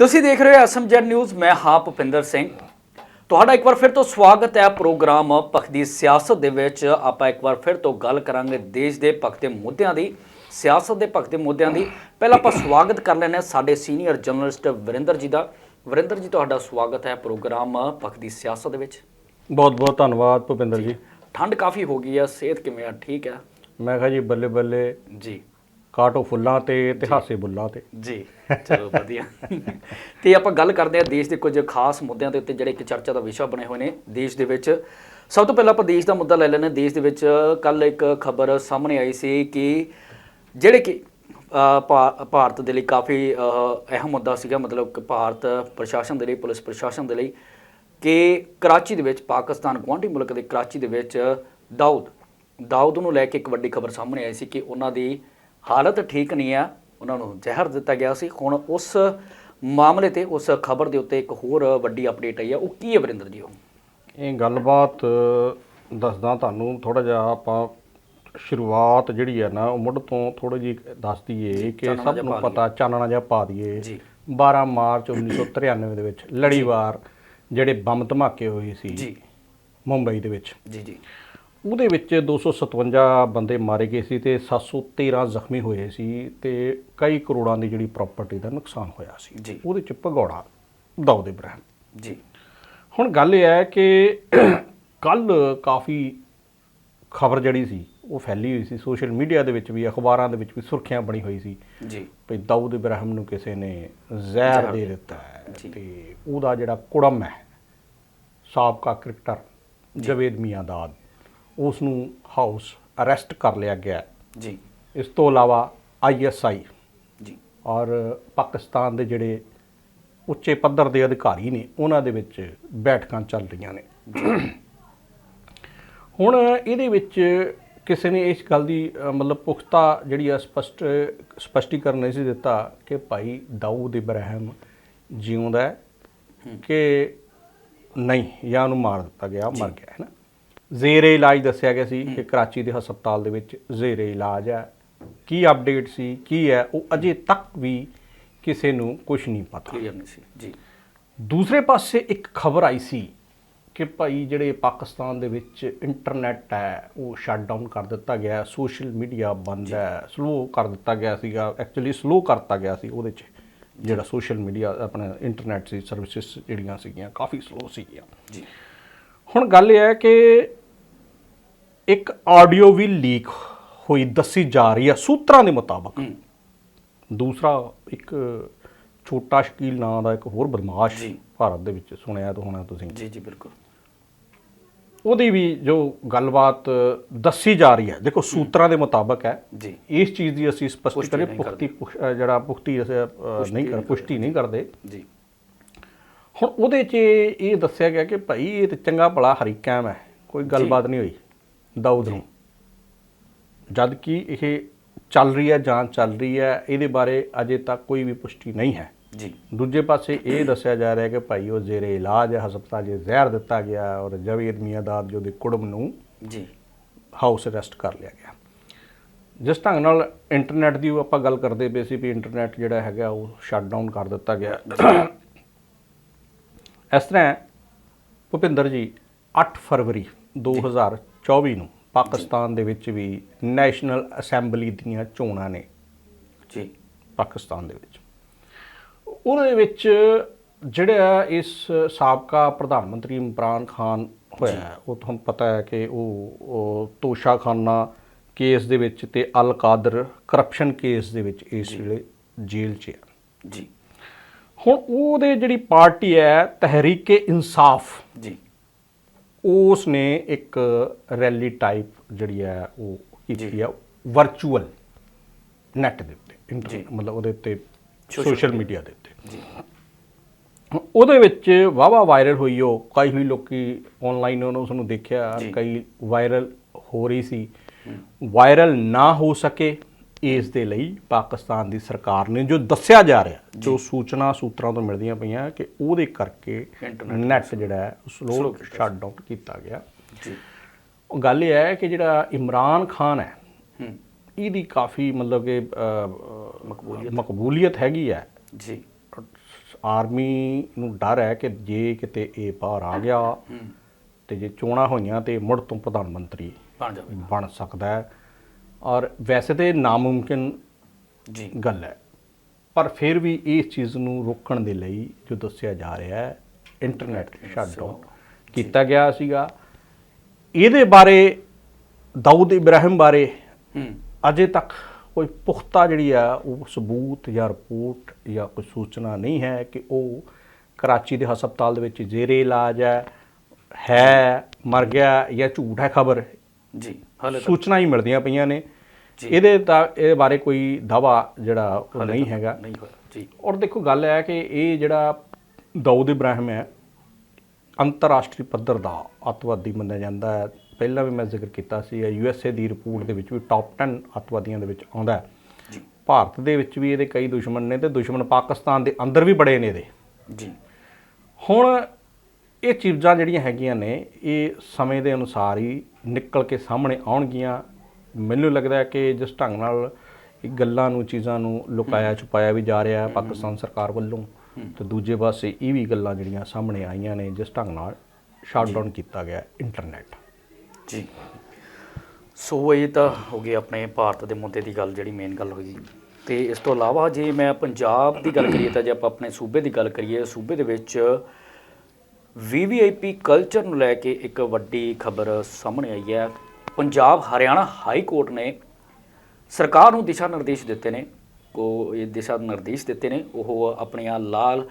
ਤੁਸੀਂ ਦੇਖ ਰਹੇ ਹੋ ਐਸਐਮਜੈਡ ਨਿਊਜ਼ ਮੈਂ ਹਾਂ ਭੁਪਿੰਦਰ ਸਿੰਘ। ਤੁਹਾਡਾ ਇੱਕ ਵਾਰ ਫਿਰ ਤੋਂ ਸਵਾਗਤ ਹੈ ਪ੍ਰੋਗਰਾਮ ਪੱਖ ਦੀ ਸਿਆਸਤ ਦੇ ਵਿੱਚ। ਆਪਾਂ ਇੱਕ ਵਾਰ ਫਿਰ ਤੋਂ ਗੱਲ ਕਰਾਂਗੇ ਦੇਸ਼ ਦੇ ਪੱਖ ਦੇ ਮੁੱਦਿਆਂ ਦੀ ਸਿਆਸਤ ਦੇ ਪੱਖ ਦੇ ਮੁੱਦਿਆਂ ਦੀ। ਪਹਿਲਾਂ ਆਪਾਂ ਸਵਾਗਤ ਕਰ ਹਾਂ ਸਾਡੇ ਸੀਨੀਅਰ ਜਰਨਲਿਸਟ ਵਰਿੰਦਰ ਜੀ ਦਾ। ਵਰਿੰਦਰ ਜੀ ਤੁਹਾਡਾ ਸਵਾਗਤ ਹੈ ਪ੍ਰੋਗਰਾਮ ਪੱਖ ਦੀ ਸਿਆਸਤ ਦੇ ਵਿੱਚ। ਬਹੁਤ ਬਹੁਤ ਧੰਨਵਾਦ ਭੁਪਿੰਦਰ ਜੀ। ਠੰਡ ਕਾਫੀ ਹੋ ਗਈ ਹੈ ਸਿਹਤ ਕਿਵੇਂ ਆ? ਠੀਕ ਹੈ? ਮੈਂ ਕਿਹਾ ਜੀ ਬੱਲੇ ਬੱਲੇ ਜੀ। ਕਾਟੋ ਫੁੱਲਾਂ ਤੇ ਤੇ ਹਾਸੇ ਬੁੱਲਾਂ ਤੇ। ਜੀ ਚਲੋ ਵਧੀਆ। ਤੇ ਆਪਾਂ ਗੱਲ ਕਰਦੇ ਹਾਂ ਦੇਸ਼ ਦੇ ਕੁਝ ਖਾਸ ਮੁੱਦਿਆਂ ਦੇ ਉੱਤੇ ਜਿਹੜੇ ਕਿ ਚਰਚਾ ਦਾ ਵਿਸ਼ਾ ਬਣੇ ਹੋਏ ਨੇ ਦੇਸ਼ ਦੇ ਵਿੱਚ। ਸਭ ਤੋਂ ਪਹਿਲਾਂ ਆਪਾਂ ਦੇਸ਼ ਦਾ ਮੁੱਦਾ ਲੈ ਹਾਂ। ਦੇਸ਼ ਦੇ ਵਿੱਚ ਕੱਲ ਇੱਕ ਖਬਰ ਸਾਹਮਣੇ ਆਈ ਸੀ ਕਿ ਜਿਹੜੇ ਕਿ ਭਾਰਤ ਦੇ ਲਈ ਕਾਫੀ ਅਹਿਮ ਮੁੱਦਾ ਸੀਗਾ ਮਤਲਬ ਕਿ ਭਾਰਤ ਪ੍ਰਸ਼ਾਸਨ ਦੇ ਲਈ ਪੁਲਿਸ ਪ੍ਰਸ਼ਾਸਨ ਦੇ ਲਈ ਕਿ ਕਰਾਚੀ ਦੇ ਵਿੱਚ ਪਾਕਿਸਤਾਨ ਗੁਆਂਢੀ ਮੁਲਕ ਦੇ ਕਰਾਚੀ ਦੇ ਵਿੱਚ ਦਾਊਦ ਦਾਊਦ ਨੂੰ ਲੈ ਕੇ ਇੱਕ ਵੱਡੀ ਖਬਰ ਸਾਹਮਣੇ ਆਈ ਸੀ ਕਿ ਉਹਨਾਂ ਦੀ ਹਾਲਤ ਠੀਕ ਨਹੀਂ ਆ ਉਹਨਾਂ ਨੂੰ ਜ਼ਹਿਰ ਦਿੱਤਾ ਗਿਆ ਸੀ। ਹੁਣ ਉਸ ਮਾਮਲੇ ਤੇ ਉਸ ਖਬਰ ਦੇ ਉੱਤੇ ਇੱਕ ਹੋਰ ਵੱਡੀ ਅਪਡੇਟ ਆਈ ਆ। ਉਹ ਕੀ ਹੈ ਵਰਿੰਦਰ ਜੀ ਉਹ? ਇਹ ਗੱਲਬਾਤ ਦੱਸਦਾ ਤੁਹਾਨੂੰ ਥੋੜਾ ਜਿਹਾ ਆਪਾਂ ਸ਼ੁਰੂਆਤ ਜਿਹੜੀ ਹੈ ਨਾ ਉਹ ਮੁੱਢ ਤੋਂ ਥੋੜੀ ਜਿਹੀ ਦੱਸ ਦਈਏ ਕਿ ਚਾਨਣਾ ਸਭ ਜਿਹਾ ਨੂੰ ਪਾ ਪਤਾ ਚਾਨਣਾ ਜਿਹਾ ਪਾ ਦਈਏ। ਜੀ। 12 ਮਾਰਚ 1993 ਦੇ ਵਿੱਚ ਲੜੀਵਾਰ ਜਿਹੜੇ ਬੰਬ ਧਮਾਕੇ ਹੋਏ ਸੀ ਜੀ। ਮੁੰਬਈ ਦੇ ਵਿੱਚ। ਜੀ ਜੀ। ਉਹਦੇ ਵਿੱਚ 257 ਬੰਦੇ ਮਾਰੇ ਗਏ ਸੀ ਤੇ 713 ਜ਼ਖਮੀ ਹੋਏ ਸੀ ਤੇ ਕਈ ਕਰੋੜਾਂ ਦੀ ਜਿਹੜੀ ਪ੍ਰਾਪਰਟੀ ਦਾ ਨੁਕਸਾਨ ਹੋਇਆ ਸੀ। ਜੀ। ਉਹਦੇ ਚ ਭਗੌੜਾ ਦਾਊਦ ਇਬਰਾਹਿਮ। ਜੀ। ਹੁਣ ਗੱਲ ਇਹ ਹੈ ਕਿ ਕੱਲ ਕਾਫੀ ਖਬਰ ਜਿਹੜੀ ਸੀ ਉਹ ਫੈਲੀ ਹੋਈ ਸੀ। ਸੋਸ਼ਲ ਮੀਡੀਆ ਦੇ ਵਿੱਚ ਵੀ ਅਖਬਾਰਾਂ ਦੇ ਵਿੱਚ ਵੀ ਸੁਰਖੀਆਂ ਬਣੀ ਹੋਈ ਸੀ ਜੀ। ਵੀ ਦਾਊਦ ਇਬਰਾਹਿਮ ਨੂੰ ਕਿਸੇ ਨੇ ਜ਼ਹਿਰ ਦੇ ਦਿੱਤਾ ਹੈ। ਤੇ ਉਹਦਾ ਜਿਹੜਾ ਕੁੜਮ ਹੈ ਸਾਬਕਾ ਕ੍ਰਿਕਟਰ ਜਵੇਦ ਮੀਆਂਦਾਦ ਉਸ ਨੂੰ ਹਾਊਸ ਅਰੈਸਟ ਕਰ ਲਿਆ ਗਿਆ। ਜੀ। ਇਸ ਤੋਂ ਇਲਾਵਾ ਆਈਐਸਆਈ ਜੀ। ਔਰ ਪਾਕਿਸਤਾਨ ਦੇ ਜਿਹੜੇ ਉੱਚੇ ਪੱਧਰ ਦੇ ਅਧਿਕਾਰੀ ਨੇ ਉਹਨਾਂ ਦੇ ਵਿੱਚ ਬੈਠਕਾਂ ਚੱਲ ਰਹੀਆਂ ਨੇ। ਹੁਣ ਇਹਦੇ ਵਿੱਚ ਕਿਸੇ ਨੇ ਇਸ ਗੱਲ ਦੀ ਮਤਲਬ ਪੁਖਤਾ ਜਿਹੜੀ ਆ ਸਪਸ਼ਟ ਸਪਸ਼ਟੀਕਰਨ ਨਹੀਂ ਸੀ ਦਿੱਤਾ ਕਿ ਭਾਈ ਦਾਊਦ ਇਬਰਾਹਿਮ ਜਿਉਂਦਾ ਹੈ ਕਿ ਨਹੀਂ ਜਾਂ ਉਹਨੂੰ ਮਾਰ ਦਿੱਤਾ ਗਿਆ ਮਰ ਗਿਆ ਹੈ ਨਾ? ਜ਼ੇਰੇ ਇਲਾਜ ਦੱਸਿਆ ਗਿਆ ਸੀ ਕਿ ਕਰਾਚੀ ਦੇ ਹਸਪਤਾਲ ਦੇ ਵਿੱਚ ਜ਼ੇਰੇ ਇਲਾਜ ਹੈ। ਕੀ ਅਪਡੇਟ ਸੀ? ਕੀ ਹੈ? ਉਹ ਅਜੇ ਤੱਕ ਵੀ ਕਿਸੇ ਨੂੰ ਕੁਝ ਨਹੀਂ ਪਤਾ। ਕਲੀਅਰ ਨਹੀਂ ਸੀ। ਜੀ। ਦੂਸਰੇ ਪਾਸੇ ਇੱਕ ਖਬਰ ਆਈ ਸੀ ਕਿ ਭਾਈ ਜਿਹੜੇ ਪਾਕਿਸਤਾਨ ਦੇ ਵਿੱਚ ਇੰਟਰਨੈਟ ਹੈ ਉਹ ਸ਼ਟ ਡਾਊਨ ਕਰ ਦਿੱਤਾ ਗਿਆ ਸੋਸ਼ਲ ਮੀਡੀਆ ਬੰਦ ਹੈ। ਸਲੋ ਕਰ ਦਿੱਤਾ ਗਿਆ ਸੀਗਾ। ਐਕਚੁਅਲੀ ਸਲੋ ਕਰਤਾ ਗਿਆ ਸੀ ਉਹਦੇ 'ਚ। ਜਿਹੜਾ ਸੋਸ਼ਲ ਮੀਡੀਆ ਆਪਣਾ ਇੰਟਰਨੈਟ ਸੀ ਸਰਵਿਸਿਜ਼ ਜਿਹੜੀਆਂ ਸੀਗੀਆਂ ਕਾਫੀ ਸਲੋ ਸੀਗੀਆਂ। ਜੀ। ਹੁਣ ਗੱਲ ਇਹ ਹੈ ਕਿ ਇੱਕ ਆਡੀਓ ਵੀ ਲੀਕ ਹੋਈ ਦੱਸੀ ਜਾ ਰਹੀ ਹੈ ਸੂਤਰਾਂ ਦੇ ਮੁਤਾਬਕ। ਦੂਸਰਾ ਇੱਕ ਛੋਟਾ ਸ਼ਕੀਲ ਨਾਂ ਦਾ ਇੱਕ ਹੋਰ ਬਦਮਾਸ਼। ਭਾਰਤ ਦੇ ਵਿੱਚ ਸੁਣਿਆ ਤਾਂ ਹੋਣਾ ਤੁਸੀਂ। ਜੀ ਜੀ ਬਿਲਕੁਲ। ਉਹਦੀ ਵੀ ਜੋ ਗੱਲਬਾਤ ਦੱਸੀ ਜਾ ਰਹੀ ਹੈ ਦੇਖੋ ਸੂਤਰਾਂ ਦੇ ਮੁਤਾਬਕ ਹੈ। ਜੀ। ਇਸ ਚੀਜ਼ ਦੀ ਅਸੀਂ ਸਪਸ਼ਟ ਪੁਸ਼ਟੀ ਕਰੇ ਪੁਖਤੀ ਜਿਹੜਾ ਪੁਖਤੀ ਨਹੀਂ ਕਰ ਪੁਸ਼ਟੀ ਨਹੀਂ ਕਰਦੇ। ਜੀ। ਹੁਣ ਉਹਦੇ 'ਚ ਇਹ ਦੱਸਿਆ ਗਿਆ ਕਿ ਭਾਈ ਇਹ ਤੇ ਚੰਗਾ ਭਲਾ ਹਰੀਕੈਮ ਹੈ ਕੋਈ ਗੱਲਬਾਤ ਨਹੀਂ ਹੋਈ ਦਾਊਦ ਨੂੰ। ਜਦ ਕਿ ਇਹ ਚੱਲ ਰਹੀ ਹੈ ਜਾਂਚ ਚੱਲ ਰਹੀ ਹੈ ਇਹਦੇ ਬਾਰੇ ਅਜੇ ਤੱਕ ਕੋਈ ਵੀ ਪੁਸ਼ਟੀ ਨਹੀਂ ਹੈ। ਜੀ। ਦੂਜੇ ਪਾਸੇ ਇਹ ਦੱਸਿਆ ਜਾ ਰਿਹਾ ਹੈ ਕਿ ਭਾਈ ਉਹ ਜ਼ੇਰੇ ਇਲਾਜ ਹੈ ਹਸਪਤਾਲ 'ਚ ਜ਼ਹਿਰ ਦਿੱਤਾ ਗਿਆ ਔਰ ਜਵੇਦ ਮੀਆਂਦਾਦ ਜੋ ਦੇ ਕੁੜਮ ਨੂੰ ਜੀ। ਹਾਊਸ ਅਰੈਸਟ ਕਰ ਲਿਆ ਗਿਆ। ਜਿਸ ਢੰਗ ਨਾਲ ਇੰਟਰਨੈਟ ਦੀ ਆਪਾਂ ਗੱਲ ਕਰਦੇ ਪਏ ਸੀ ਵੀ ਇੰਟਰਨੈਟ ਜਿਹੜਾ ਹੈਗਾ ਉਹ ਸ਼ਟ ਡਾਊਨ ਕਰ ਦਿੱਤਾ ਗਿਆ। ਇਸ ਤਰ੍ਹਾਂ ਭੁਪਿੰਦਰ ਜੀ 8 ਫਰਵਰੀ 2024 ਨੂੰ ਪਾਕਿਸਤਾਨ ਦੇ ਵਿੱਚ ਵੀ ਨੈਸ਼ਨਲ ਅਸੈਂਬਲੀ ਦੀਆਂ ਚੋਣਾਂ ਨੇ। ਜੀ। ਪਾਕਿਸਤਾਨ ਦੇ ਵਿੱਚ। ਉਹਦੇ ਵਿੱਚ ਜਿਹੜਾ ਇਸ ਸਾਬਕਾ ਪ੍ਰਧਾਨ ਮੰਤਰੀ ਇਮਰਾਨ ਖਾਨ ਹੋਇਆ ਉਹ ਤੁਹਾਨੂੰ ਪਤਾ ਹੈ ਕਿ ਉਹ ਤੋਸ਼ਾਖਾਨਾ ਕੇਸ ਦੇ ਵਿੱਚ ਤੇ ਅਲ ਕਾਦਰ ਕਰਪਸ਼ਨ ਕੇਸ ਦੇ ਵਿੱਚ ਇਸ ਵੇਲੇ ਜੇਲ੍ਹ 'ਚ ਹੈ। ਜੀ। ਹੁਣ ਉਹਦੇ ਜਿਹੜੀ ਪਾਰਟੀ ਹੈ ਤਹਿਰੀਕੇ ਇਨਸਾਫ ਜੀ। ਉਸ ਨੇ ਇੱਕ ਰੈਲੀ ਟਾਈਪ ਜਿਹੜੀ ਹੈ ਉਹ ਕੀਤੀ ਹੈ ਵਰਚੁਅਲ ਨੈਟ ਦੇ ਉੱਤੇ ਮਤਲਬ ਉਹਦੇ ਉੱਤੇ ਸੋਸ਼ਲ ਮੀਡੀਆ ਦੇ ਉੱਤੇ। ਜੀ। ਉਹਦੇ ਵਿੱਚ ਵਾਵਾ ਵਾਇਰਲ ਹੋਈ ਉਹ ਕਈ ਵੀ ਲੋਕੀ ਆਨਲਾਈਨ ਉਹਨੂੰ ਉਸਨੂੰ ਦੇਖਿਆ ਜੀ। ਕਈ ਵਾਇਰਲ ਹੋ ਰਹੀ ਸੀ। ਵਾਇਰਲ ਨਾ ਹੋ ਸਕੇ ਇਸ ਦੇ ਲਈ ਪਾਕਿਸਤਾਨ ਦੀ ਸਰਕਾਰ ਨੇ ਜੋ ਦੱਸਿਆ ਜਾ ਰਿਹਾ ਜੋ। ਸੂਚਨਾ ਸੂਤਰਾਂ ਤੋਂ ਮਿਲਦੀਆਂ ਪਈਆਂ ਕਿ ਉਹਦੇ ਕਰਕੇ ਨੈਟ ਜਿਹੜਾ ਹੈ ਸਲੋ slow ਸ਼ਟ ਡਾਊਨ ਕੀਤਾ ਗਿਆ। ਜੀ। ਉਹ ਗੱਲ ਇਹ ਹੈ ਕਿ ਜਿਹੜਾ ਇਮਰਾਨ ਖਾਨ ਹੈ ਇਹਦੀ ਕਾਫੀ ਮਤਲਬ ਕਿ ਅ, ਮਕਬੂਲੀਅਤ। ਹੈਗੀ ਹੈ। ਜੀ। ਆਰਮੀ ਨੂੰ ਡਰ ਹੈ ਕਿ ਜੇ ਕਿਤੇ ਇਹ ਬਾਹਰ ਆ ਗਿਆ ਤੇ ਜੇ ਚੋਣਾਂ ਹੋਈਆਂ ਤੇ ਮੁੜ ਤੋਂ ਪ੍ਰਧਾਨ ਮੰਤਰੀ ਬਣ ਸਕਦਾ ਹੈ। ਔਰ ਵੈਸੇ ਤੇ ਨਾਮੁਮਕਿਨ ਜੀ। ਗੱਲ ਹੈ। ਪਰ ਫਿਰ ਵੀ ਇਸ ਚੀਜ਼ ਨੂੰ ਰੋਕਣ ਦੇ ਲਈ ਜੋ ਦੱਸਿਆ ਜਾ ਰਿਹਾ ਹੈ ਇੰਟਰਨੈਟ ਸ਼ਟਡਾਊਨ ਕੀਤਾ ਗਿਆ ਸੀਗਾ। ਇਹਦੇ ਬਾਰੇ ਦਾਊਦ ਇਬਰਾਹਿਮ ਬਾਰੇ ਅਜੇ ਤੱਕ ਕੋਈ ਪੁਖਤਾ ਜਿਹੜੀ ਆ ਉਹ ਸਬੂਤ ਜਾਂ ਰਿਪੋਰਟ ਜਾਂ ਕੋਈ ਸੂਚਨਾ ਨਹੀਂ ਹੈ ਕਿ ਉਹ ਕਰਾਚੀ ਦੇ ਹਸਪਤਾਲ ਦੇ ਵਿੱਚ ਜ਼ੇਰੇ ਇਲਾਜ ਹੈ ਹੈ ਮਰ ਗਿਆ ਜਾਂ ਝੂਠ ਹੈ ਖਬਰ। ਜੀ। ਸੂਚਨਾ ਹੀ ਮਿਲਦੀਆਂ ਪਈਆਂ ਨੇ। ਇਹਦੇ ਤਾਂ ਇਹ ਬਾਰੇ ਕੋਈ ਦਾਵਾ ਜਿਹੜਾ ਉਹ ਨਹੀਂ ਹੈਗਾ। ਨਹੀਂ ਹੋਇਆ। ਜੀ। ਔਰ ਦੇਖੋ ਗੱਲ ਹੈ ਕਿ ਇਹ ਜਿਹੜਾ ਦਾਊਦ ਇਬਰਾਹਿਮ ਹੈ ਅੰਤਰਰਾਸ਼ਟਰੀ ਪੱਧਰ ਦਾ ਅੱਤਵਾਦੀ ਮੰਨਿਆ ਜਾਂਦਾ ਹੈ। ਪਹਿਲਾਂ ਵੀ ਮੈਂ ਜ਼ਿਕਰ ਕੀਤਾ ਸੀ ਯੂਐਸਏ ਦੀ ਰਿਪੋਰਟ ਦੇ ਵਿੱਚ ਵੀ ਟਾਪ 10 ਅੱਤਵਾਦੀਆਂ ਦੇ ਵਿੱਚ ਆਉਂਦਾ ਹੈ। ਜੀ। ਭਾਰਤ ਦੇ ਵਿੱਚ ਵੀ ਇਹਦੇ ਕਈ ਦੁਸ਼ਮਣ ਨੇ ਤੇ ਦੁਸ਼ਮਣ ਪਾਕਿਸਤਾਨ ਦੇ ਅੰਦਰ ਵੀ ਬੜੇ ਨੇ ਇਹਦੇ। ਜੀ। ਹੁਣ ਇਹ ਚੀਜ਼ਾਂ ਜਿਹੜੀਆਂ ਹੈਗੀਆਂ ਨੇ ਇਹ ਸਮੇਂ ਦੇ ਅਨੁਸਾਰ ਹੀ ਨਿਕਲ ਕੇ ਸਾਹਮਣੇ ਆਉਣਗੀਆਂ। ਮੈਨੂੰ ਲੱਗਦਾ ਹੈ ਕਿ ਜਿਸ ਢੰਗ ਨਾਲ ਇਹ ਗੱਲਾਂ ਨੂੰ ਚੀਜ਼ਾਂ ਨੂੰ ਲੁਕਾਇਆ ਛੁਪਾਇਆ ਵੀ ਜਾ ਰਿਹਾ ਹੈ ਪਾਕਿਸਤਾਨ ਸਰਕਾਰ ਵੱਲੋਂ ਤੇ ਦੂਜੇ ਪਾਸੇ ਇਹ ਵੀ ਗੱਲਾਂ ਜਿਹੜੀਆਂ ਸਾਹਮਣੇ ਆਈਆਂ ਨੇ ਜਿਸ ਢੰਗ ਨਾਲ ਸ਼ਟਡਾਊਨ ਕੀਤਾ ਗਿਆ ਇੰਟਰਨੈਟ। ਜੀ। ਸੋ ਇਹ ਤਾਂ ਹੋ ਗਈ ਆਪਣੇ ਭਾਰਤ ਦੇ ਮੁੱਦੇ ਦੀ ਗੱਲ ਜਿਹੜੀ ਮੇਨ ਗੱਲ ਹੋਈ ਤੇ ਇਸ ਤੋਂ ਇਲਾਵਾ ਜੇ ਮੈਂ ਪੰਜਾਬ ਦੀ ਗੱਲ ਕਰੀਏ ਤਾਂ ਜੇ ਆਪਾਂ ਆਪਣੇ ਸੂਬੇ ਦੀ ਗੱਲ ਕਰੀਏ ਸੂਬੇ ਦੇ ਵਿੱਚ ਵੀਵੀਆਈਪੀ ਕਲਚਰ ਨੂੰ ਲੈ ਕੇ ਇੱਕ ਵੱਡੀ ਖਬਰ ਸਾਹਮਣੇ ਆਈ ਹੈ। ਪੰਜਾਬ ਹਰਿਆਣਾ ਹਾਈ ਕੋਰਟ ਨੇ ਸਰਕਾਰ ਨੂੰ ਦਿਸ਼ਾ ਨਿਰਦੇਸ਼ ਦਿੱਤੇ ਨੇ। ਉਹ ਇਹ ਦਿਸ਼ਾ ਨਿਰਦੇਸ਼ ਦਿੱਤੇ ਨੇ। ਉਹ ਆਪਣੀਆਂ ਲਾਲ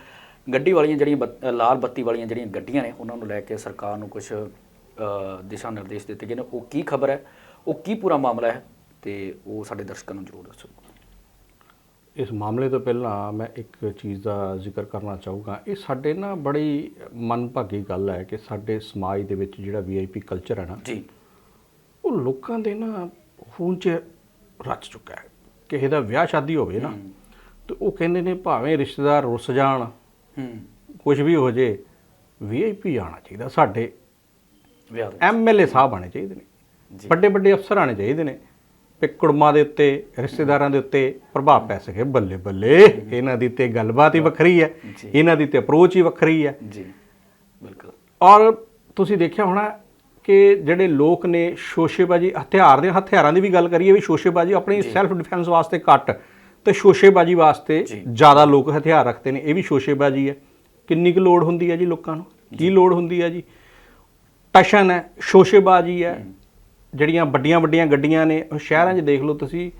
ਗੱਡੀ ਵਾਲੀਆਂ ਜਿਹੜੀਆਂ ਬੱਤ- ਲਾਲ ਬੱਤੀ ਵਾਲੀਆਂ ਜਿਹੜੀਆਂ ਗੱਡੀਆਂ ਨੇ, ਉਹਨਾਂ ਨੂੰ ਲੈ ਕੇ ਸਰਕਾਰ ਨੂੰ ਕੁਝ ਦਿਸ਼ਾ ਨਿਰਦੇਸ਼ ਦਿੱਤੇ ਗਏ ਨੇ। ਉਹ ਕੀ ਖਬਰ ਹੈ? ਉਹ ਕੀ ਪੂਰਾ ਮਾਮਲਾ ਹੈ? ਤੇ ਉਹ ਸਾਡੇ ਦਰਸ਼ਕਾਂ ਨੂੰ ਜ਼ਰੂਰ ਦੱਸੋ। ਇਸ ਮਾਮਲੇ ਤੋਂ ਪਹਿਲਾਂ ਮੈਂ ਇੱਕ ਚੀਜ਼ ਦਾ ਜ਼ਿਕਰ ਕਰਨਾ ਚਾਹੂੰਗਾ। ਇਹ ਸਾਡੇ ਨਾ ਬੜੀ ਮਨਭਾਗੀ ਗੱਲ ਹੈ ਕਿ ਸਾਡੇ ਸਮਾਜ ਦੇ ਵਿੱਚ ਜਿਹੜਾ ਵੀਆਈਪੀ ਕਲਚਰ ਹੈ ਨਾ ਜੀ। ਉਹ ਲੋਕਾਂ ਦੇ ਨਾ ਖੂਨ 'ਚ ਰਚ ਚੁੱਕਾ ਹੈ। ਕਿਸੇ ਦਾ ਵਿਆਹ ਸ਼ਾਦੀ ਹੋਵੇ ਨਾ ਤੇ ਉਹ ਕਹਿੰਦੇ ਨੇ ਭਾਵੇਂ ਰਿਸ਼ਤੇਦਾਰ ਰੁੱਸ ਜਾਣ ਹੂੰ। ਕੁਝ ਵੀ ਹੋ ਜੇ ਵੀਆਈਪੀ ਆਣਾ ਚਾਹੀਦਾ ਸਾਡੇ ਵਿਆਹ ਐਮਐਲਏ ਸਾਹਿਬ ਆਣੇ ਚਾਹੀਦੇ ਨੇ। ਵੱਡੇ ਵੱਡੇ ਅਫਸਰ ਆਣੇ ਚਾਹੀਦੇ ਨੇ। ਵੀ ਕੁੜਮਾਂ ਦੇ ਉੱਤੇ ਰਿਸ਼ਤੇਦਾਰਾਂ ਦੇ ਉੱਤੇ ਪ੍ਰਭਾਵ ਪੈ ਸਕੇ। ਬੱਲੇ ਬੱਲੇ ਇਹਨਾਂ ਦੀ ਤੇ ਗੱਲਬਾਤ ਹੀ ਵੱਖਰੀ ਹੈ। ਇਹਨਾਂ ਦੀ ਤੇ ਅਪਰੋਚ ਹੀ ਵੱਖਰੀ ਹੈ। ਜੀ ਬਿਲਕੁਲ। ਔਰ ਤੁਸੀਂ ਦੇਖਿਆ ਹੋਣਾ ਕਿ ਜਿਹੜੇ ਲੋਕ ਨੇ ਸ਼ੋਸ਼ੇਬਾਜੀ ਹਥਿਆਰ ਦੇ ਹਥਿਆਰਾਂ ਦੀ ਵੀ ਗੱਲ ਕਰੀਏ ਵੀ ਸ਼ੋਸ਼ੇਬਾਜੀ ਆਪਣੀ ਸੈਲਫ ਡਿਫੈਂਸ ਵਾਸਤੇ ਘੱਟ। ਤੇ ਸ਼ੋਸ਼ੇਬਾਜੀ ਵਾਸਤੇ। ਜ਼ਿਆਦਾ ਲੋਕ ਹਥਿਆਰ ਰੱਖਦੇ ਨੇ। ਇਹ ਵੀ ਸ਼ੋਸ਼ੇਬਾਜੀ ਹੈ। ਕਿੰਨੀ ਕੁ ਲੋੜ ਹੁੰਦੀ ਹੈ ਜੀ ਲੋਕਾਂ ਨੂੰ? ਕੀ ਲੋੜ ਹੁੰਦੀ ਹੈ ਜੀ? ਟਸ਼ਨ ਹੈ ਸ਼ੋਸ਼ੇਬਾਜੀ ਹੈ। ਜਿਹੜੀਆਂ ਵੱਡੀਆਂ ਵੱਡੀਆਂ ਗੱਡੀਆਂ ਨੇ ਉਹ ਸ਼ਹਿਰਾਂ 'ਚ ਦੇਖ ਲਓ ਤੁਸੀਂ